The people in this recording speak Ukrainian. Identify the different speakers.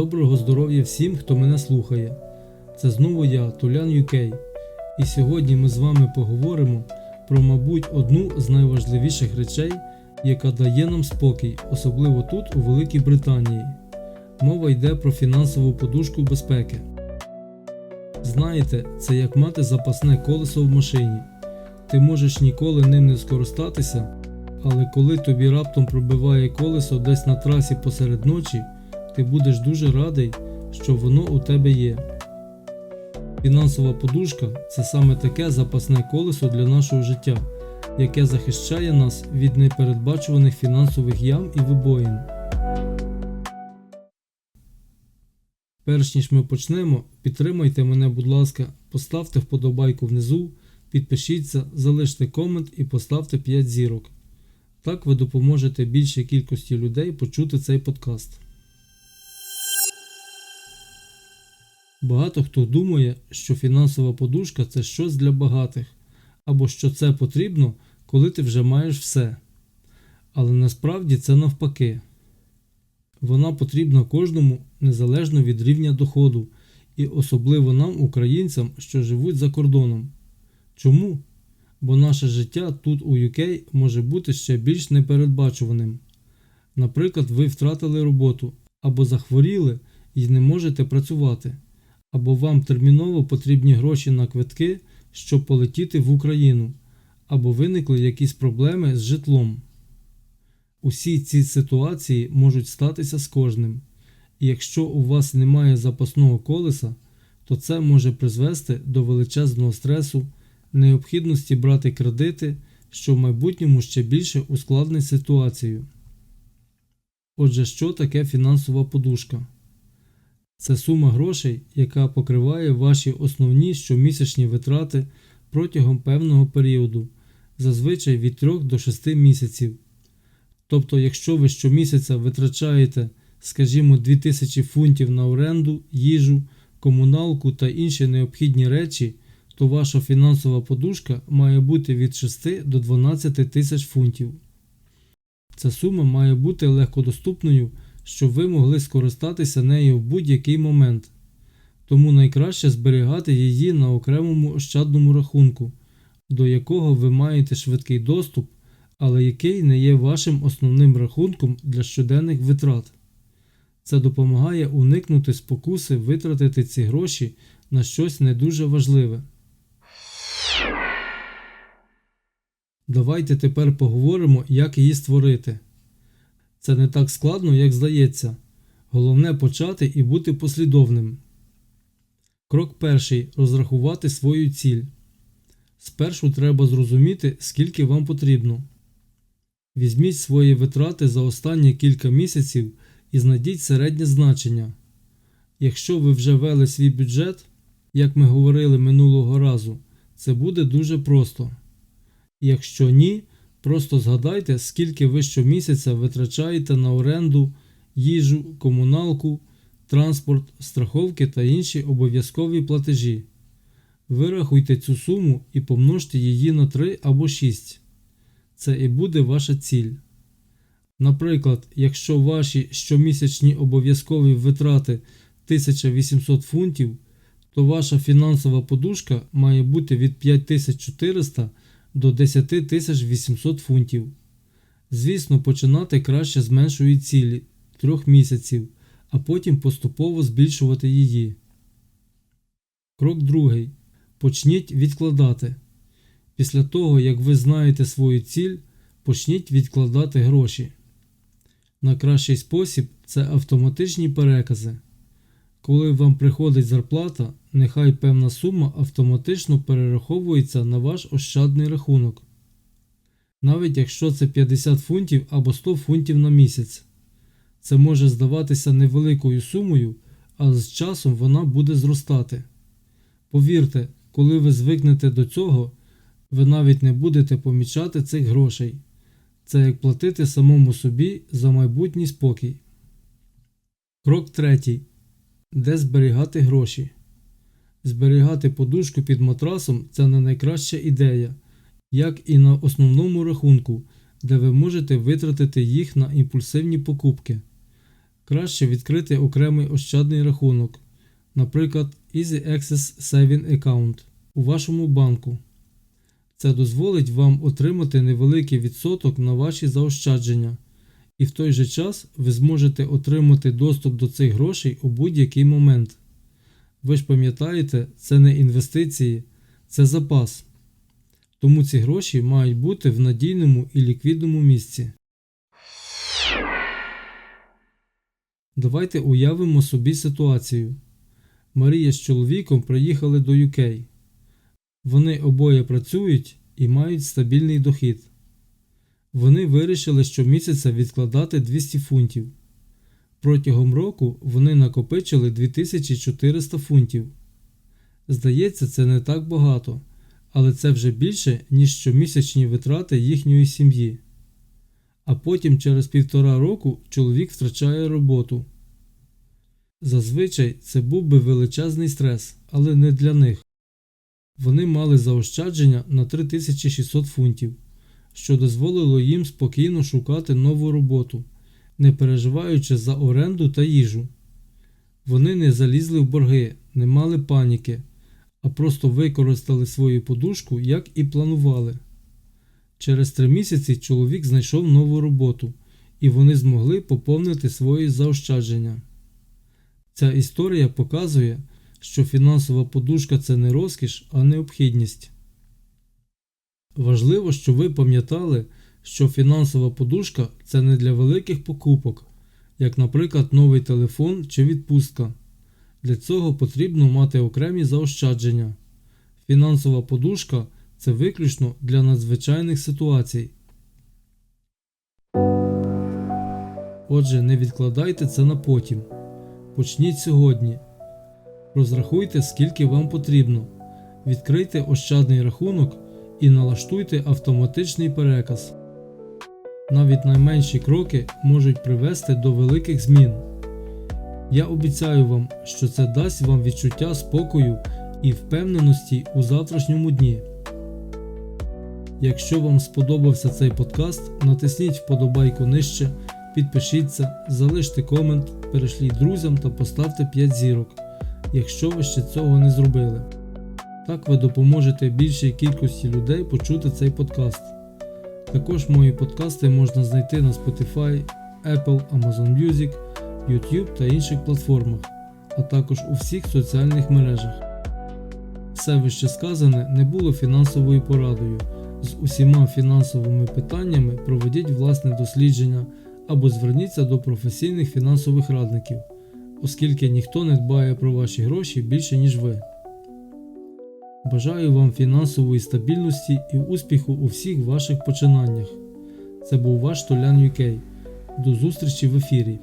Speaker 1: доброго здоров'я всім, хто мене слухає. Це знову я, Тулян UK. І сьогодні ми з вами поговоримо про, мабуть, одну з найважливіших речей, яка дає нам спокій, особливо тут, у Великій Британії. Мова йде про фінансову подушку безпеки. Знаєте, це як мати запасне колесо в машині. Ти можеш ніколи ним не скористатися, але коли тобі раптом пробиває колесо десь на трасі посеред ночі, ти будеш дуже радий, що воно у тебе є. Фінансова подушка це саме таке запасне колесо для нашого життя, яке захищає нас від непередбачуваних фінансових ям і вибоїн. Перш ніж ми почнемо, підтримайте мене, будь ласка, поставте вподобайку внизу, підпишіться, залиште комент і поставте 5 зірок. Так ви допоможете більшій кількості людей почути цей подкаст. Багато хто думає, що фінансова подушка це щось для багатих, або що це потрібно, коли ти вже маєш все. Але насправді це навпаки. Вона потрібна кожному незалежно від рівня доходу, і особливо нам, українцям, що живуть за кордоном. Чому? Бо наше життя тут у UK може бути ще більш непередбачуваним. Наприклад, ви втратили роботу або захворіли і не можете працювати, або вам терміново потрібні гроші на квитки, щоб полетіти в Україну, або виникли якісь проблеми з житлом. Усі ці ситуації можуть статися з кожним, і якщо у вас немає запасного колеса, то це може призвести до величезного стресу, необхідності брати кредити, що в майбутньому ще більше ускладнить ситуацію. Отже, що таке фінансова подушка? Це сума грошей, яка покриває ваші основні щомісячні витрати протягом певного періоду, зазвичай від 3 до 6 місяців. Тобто, якщо ви щомісяця витрачаєте, скажімо, 2000 фунтів на оренду, їжу, комуналку та інші необхідні речі, то ваша фінансова подушка має бути від 6 до 12 тисяч фунтів. Ця сума має бути легкодоступною, щоб ви могли скористатися нею в будь-який момент. Тому найкраще зберігати її на окремому ощадному рахунку, до якого ви маєте швидкий доступ але який не є вашим основним рахунком для щоденних витрат. Це допомагає уникнути спокуси витратити ці гроші на щось не дуже важливе. Давайте тепер поговоримо, як її створити. Це не так складно, як здається. Головне почати і бути послідовним. Крок перший розрахувати свою ціль. Спершу треба зрозуміти, скільки вам потрібно. Візьміть свої витрати за останні кілька місяців і знайдіть середнє значення. Якщо ви вже ввели свій бюджет, як ми говорили минулого разу, це буде дуже просто. Якщо ні, просто згадайте, скільки ви щомісяця витрачаєте на оренду, їжу, комуналку, транспорт, страховки та інші обов'язкові платежі. Вирахуйте цю суму і помножте її на 3 або 6 це і буде ваша ціль. Наприклад, якщо ваші щомісячні обов'язкові витрати 1800 фунтів, то ваша фінансова подушка має бути від 5400 до 10800 фунтів. Звісно, починати краще з меншої цілі 3 місяців, а потім поступово збільшувати її. Крок другий. Почніть відкладати. Після того, як ви знаєте свою ціль, почніть відкладати гроші. Найкращий спосіб це автоматичні перекази. Коли вам приходить зарплата, нехай певна сума автоматично перераховується на ваш ощадний рахунок. Навіть якщо це 50 фунтів або 100 фунтів на місяць. Це може здаватися невеликою сумою, але з часом вона буде зростати. Повірте, коли ви звикнете до цього, ви навіть не будете помічати цих грошей. Це як платити самому собі за майбутній спокій. Крок третій. Де зберігати гроші. Зберігати подушку під матрасом це не найкраща ідея, як і на основному рахунку, де ви можете витратити їх на імпульсивні покупки. краще відкрити окремий ощадний рахунок, наприклад, Easy Access Saving Account у вашому банку. Це дозволить вам отримати невеликий відсоток на ваші заощадження, і в той же час ви зможете отримати доступ до цих грошей у будь-який момент. Ви ж пам'ятаєте, це не інвестиції, це запас. Тому ці гроші мають бути в надійному і ліквідному місці. Давайте уявимо собі ситуацію. Марія з чоловіком приїхали до UK. Вони обоє працюють і мають стабільний дохід. Вони вирішили щомісяця відкладати 200 фунтів. Протягом року вони накопичили 2400 фунтів. Здається, це не так багато, але це вже більше, ніж щомісячні витрати їхньої сім'ї. А потім через півтора року чоловік втрачає роботу. Зазвичай це був би величезний стрес, але не для них. Вони мали заощадження на 3600 фунтів, що дозволило їм спокійно шукати нову роботу, не переживаючи за оренду та їжу. Вони не залізли в борги, не мали паніки, а просто використали свою подушку, як і планували. Через три місяці чоловік знайшов нову роботу, і вони змогли поповнити свої заощадження. Ця історія показує, що фінансова подушка це не розкіш, а необхідність. Важливо, щоб ви пам'ятали, що фінансова подушка це не для великих покупок, як, наприклад, новий телефон чи відпустка. Для цього потрібно мати окремі заощадження. Фінансова подушка це виключно для надзвичайних ситуацій. Отже, не відкладайте це на потім. Почніть сьогодні. Розрахуйте, скільки вам потрібно. Відкрийте ощадний рахунок і налаштуйте автоматичний переказ. Навіть найменші кроки можуть привести до великих змін. Я обіцяю вам, що це дасть вам відчуття спокою і впевненості у завтрашньому дні. Якщо вам сподобався цей подкаст, натисніть вподобайку нижче, підпишіться, залиште комент, перешліть друзям та поставте 5 зірок, якщо ви ще цього не зробили. Так ви допоможете більшій кількості людей почути цей подкаст. Також мої подкасти можна знайти на Spotify, Apple, Amazon Music, YouTube та інших платформах, а також у всіх соціальних мережах. Все вище сказане не було фінансовою порадою. З усіма фінансовими питаннями проведіть власне дослідження або зверніться до професійних фінансових радників, оскільки ніхто не дбає про ваші гроші більше, ніж ви. Бажаю вам фінансової стабільності і успіху у всіх ваших починаннях. Це був ваш Толян UK. До зустрічі в ефірі.